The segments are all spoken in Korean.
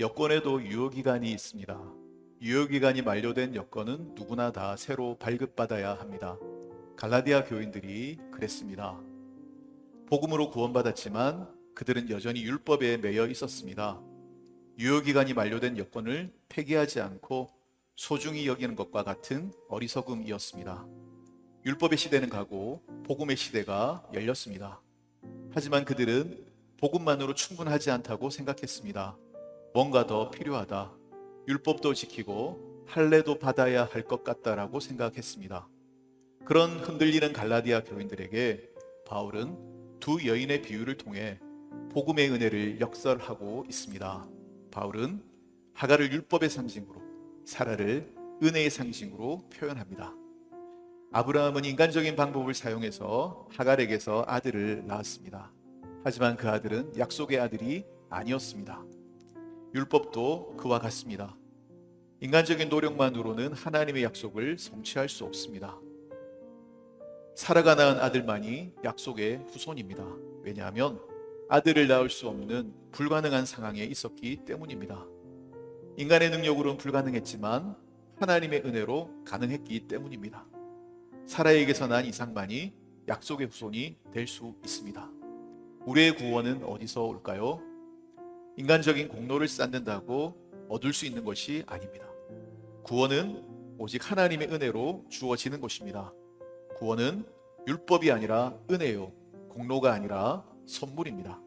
여권에도 유효기간이 있습니다. 유효기간이 만료된 여권은 누구나 다 새로 발급받아야 합니다. 갈라디아 교인들이 그랬습니다. 복음으로 구원받았지만 그들은 여전히 율법에 매여 있었습니다. 유효기간이 만료된 여권을 폐기하지 않고 소중히 여기는 것과 같은 어리석음이었습니다. 율법의 시대는 가고 복음의 시대가 열렸습니다. 하지만 그들은 복음만으로 충분하지 않다고 생각했습니다. 뭔가 더 필요하다. 율법도 지키고 할례도 받아야 할 것 같다라고 생각했습니다. 그런 흔들리는 갈라디아 교인들에게 바울은 두 여인의 비유를 통해 복음의 은혜를 역설하고 있습니다. 바울은 하가를 율법의 상징으로, 사라를 은혜의 상징으로 표현합니다. 아브라함은 인간적인 방법을 사용해서 하갈에게서 아들을 낳았습니다. 하지만 그 아들은 약속의 아들이 아니었습니다. 율법도 그와 같습니다. 인간적인 노력만으로는 하나님의 약속을 성취할 수 없습니다. 사라가 낳은 아들만이 약속의 후손입니다. 왜냐하면 아들을 낳을 수 없는 불가능한 상황에 있었기 때문입니다. 인간의 능력으로는 불가능했지만 하나님의 은혜로 가능했기 때문입니다. 사라에게서 난 이상만이 약속의 후손이 될 수 있습니다. 우리의 구원은 어디서 올까요? 인간적인 공로를 쌓는다고 얻을 수 있는 것이 아닙니다. 구원은 오직 하나님의 은혜로 주어지는 것입니다. 구원은 율법이 아니라 은혜요, 공로가 아니라 선물입니다.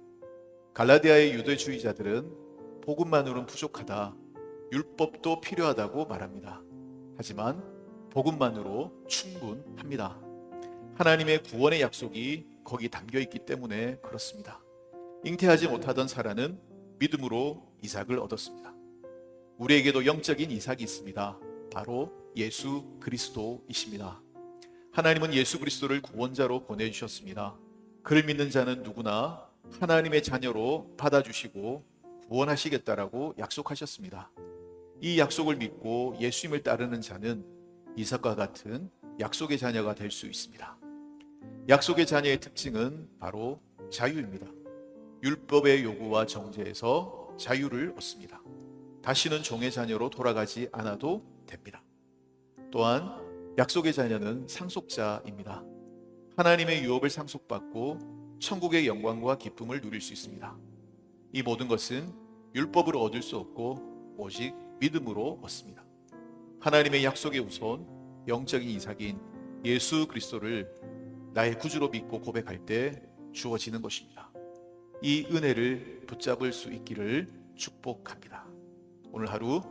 갈라디아의 유대주의자들은 복음만으로는 부족하다, 율법도 필요하다고 말합니다. 하지만 복음만으로 충분합니다. 하나님의 구원의 약속이 거기 담겨 있기 때문에 그렇습니다. 잉태하지 못하던 사라는 믿음으로 이삭을 얻었습니다. 우리에게도 영적인 이삭이 있습니다. 바로 예수 그리스도이십니다. 하나님은 예수 그리스도를 구원자로 보내주셨습니다. 그를 믿는 자는 누구나 하나님의 자녀로 받아주시고 구원하시겠다라고 약속하셨습니다. 이 약속을 믿고 예수님을 따르는 자는 이삭과 같은 약속의 자녀가 될 수 있습니다. 약속의 자녀의 특징은 바로 자유입니다. 율법의 요구와 정죄에서 자유를 얻습니다. 다시는 종의 자녀로 돌아가지 않아도 됩니다. 또한 약속의 자녀는 상속자입니다. 하나님의 유업을 상속받고 천국의 영광과 기쁨을 누릴 수 있습니다. 이 모든 것은 율법으로 얻을 수 없고 오직 믿음으로 얻습니다. 하나님의 약속의 우선 영적인 이삭인 예수 그리스도를 나의 구주로 믿고 고백할 때 주어지는 것입니다. 이 은혜를 붙잡을 수 있기를 축복합니다. 오늘 하루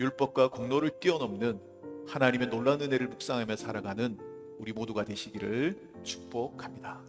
율법과 공로를 뛰어넘는 하나님의 놀라운 은혜를 묵상하며 살아가는 우리 모두가 되시기를 축복합니다.